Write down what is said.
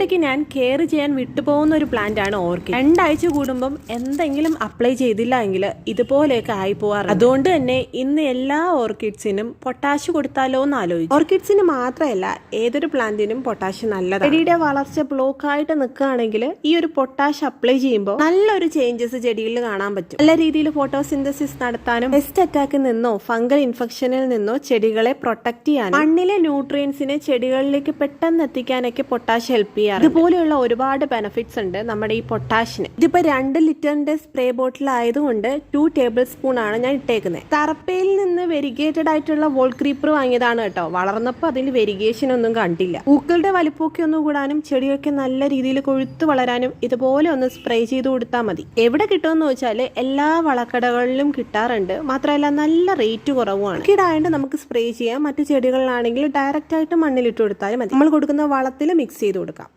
ഇടയ്ക്കിടയ്ക്ക് ഞാൻ കെയർ ചെയ്യാൻ വിട്ടുപോകുന്ന ഒരു പ്ലാന്റ് ആണ് ഓർക്കിഡ് രണ്ടാഴ്ച കൂടുമ്പം എന്തെങ്കിലും അപ്ലൈ ചെയ്തില്ല എങ്കിൽ ഇതുപോലെയൊക്കെ ആയി പോവാറ് അതുകൊണ്ട് തന്നെ ഇന്ന് എല്ലാ ഓർക്കിഡ്സിനും പൊട്ടാഷ് കൊടുത്താലോ എന്ന് ആലോചിച്ചു. ഓർക്കിഡ്സിന് മാത്രമല്ല ഏതൊരു പ്ലാന്റിനും പൊട്ടാഷ് നല്ലതാണ്. ചെടിയുടെ വളർച്ച ബ്ലോക്ക് ആയിട്ട് നിൽക്കുകയാണെങ്കിൽ ഈ ഒരു പൊട്ടാഷ് അപ്ലൈ ചെയ്യുമ്പോൾ നല്ലൊരു ചേഞ്ചസ് ചെടിയിൽ കാണാൻ പറ്റും. നല്ല രീതിയിൽ ഫോട്ടോസിന്തസിസ് നടത്താനും പെസ്റ്റ് അറ്റാക്കിൽ നിന്നോ ഫംഗൽ ഇൻഫെക്ഷനിൽ നിന്നോ ചെടികളെ പ്രൊട്ടക്ട് ചെയ്യാനും മണ്ണിലെ ന്യൂട്രിയൻസിനെ ചെടികളിലേക്ക് പെട്ടെന്ന് എത്തിക്കാനൊക്കെ പൊട്ടാഷ് ഹെൽപ്പ് ചെയ്യാറ് ഇതുപോലെയുള്ള ഒരുപാട് ബെനിഫിറ്റ്സ് ഉണ്ട് നമ്മുടെ ഈ പൊട്ടാഷിന്. ഇതിപ്പോ രണ്ട് ലിറ്ററിന്റെ സ്പ്രേ ബോട്ടിൽ ആയതുകൊണ്ട് ടു ടേബിൾ സ്പൂൺ ആണ് ഞാൻ ഇട്ടേക്കുന്നത് തറപ്പയിൽ നിന്ന് വെരിഗേറ്റഡ് ആയിട്ടുള്ള വോൾ ക്രീപ്പർ വാങ്ങിയതാണ് കേട്ടോ. വളർന്നപ്പോൾ അതിന് വെരിഗേഷൻ ഒന്നും കണ്ടില്ല. പൂക്കളുടെ വലിപ്പമൊക്കെ ഒന്ന് കൂടാനും ചെടിയൊക്കെ നല്ല രീതിയിൽ കൊഴുത്തു വളരാനും ഇതുപോലെ ഒന്ന് സ്പ്രേ ചെയ്ത് കൊടുത്താൽ മതി. എവിടെ കിട്ടുമെന്ന് വെച്ചാൽ എല്ലാ വളക്കടകളിലും കിട്ടാറുണ്ട്. മാത്രമല്ല നല്ല റേറ്റ് കുറവുമാണ്. കിടായണ്ട് നമുക്ക് സ്പ്രേ ചെയ്യാം. മറ്റു ചെടികളിലാണെങ്കിൽ ഡയറക്റ്റ് ആയിട്ട് മണ്ണിലിട്ട് കൊടുത്താലും മതി. നമ്മൾ കൊടുക്കുന്ന വളത്തിൽ മിക്സ് ചെയ്ത് കൊടുക്കാം.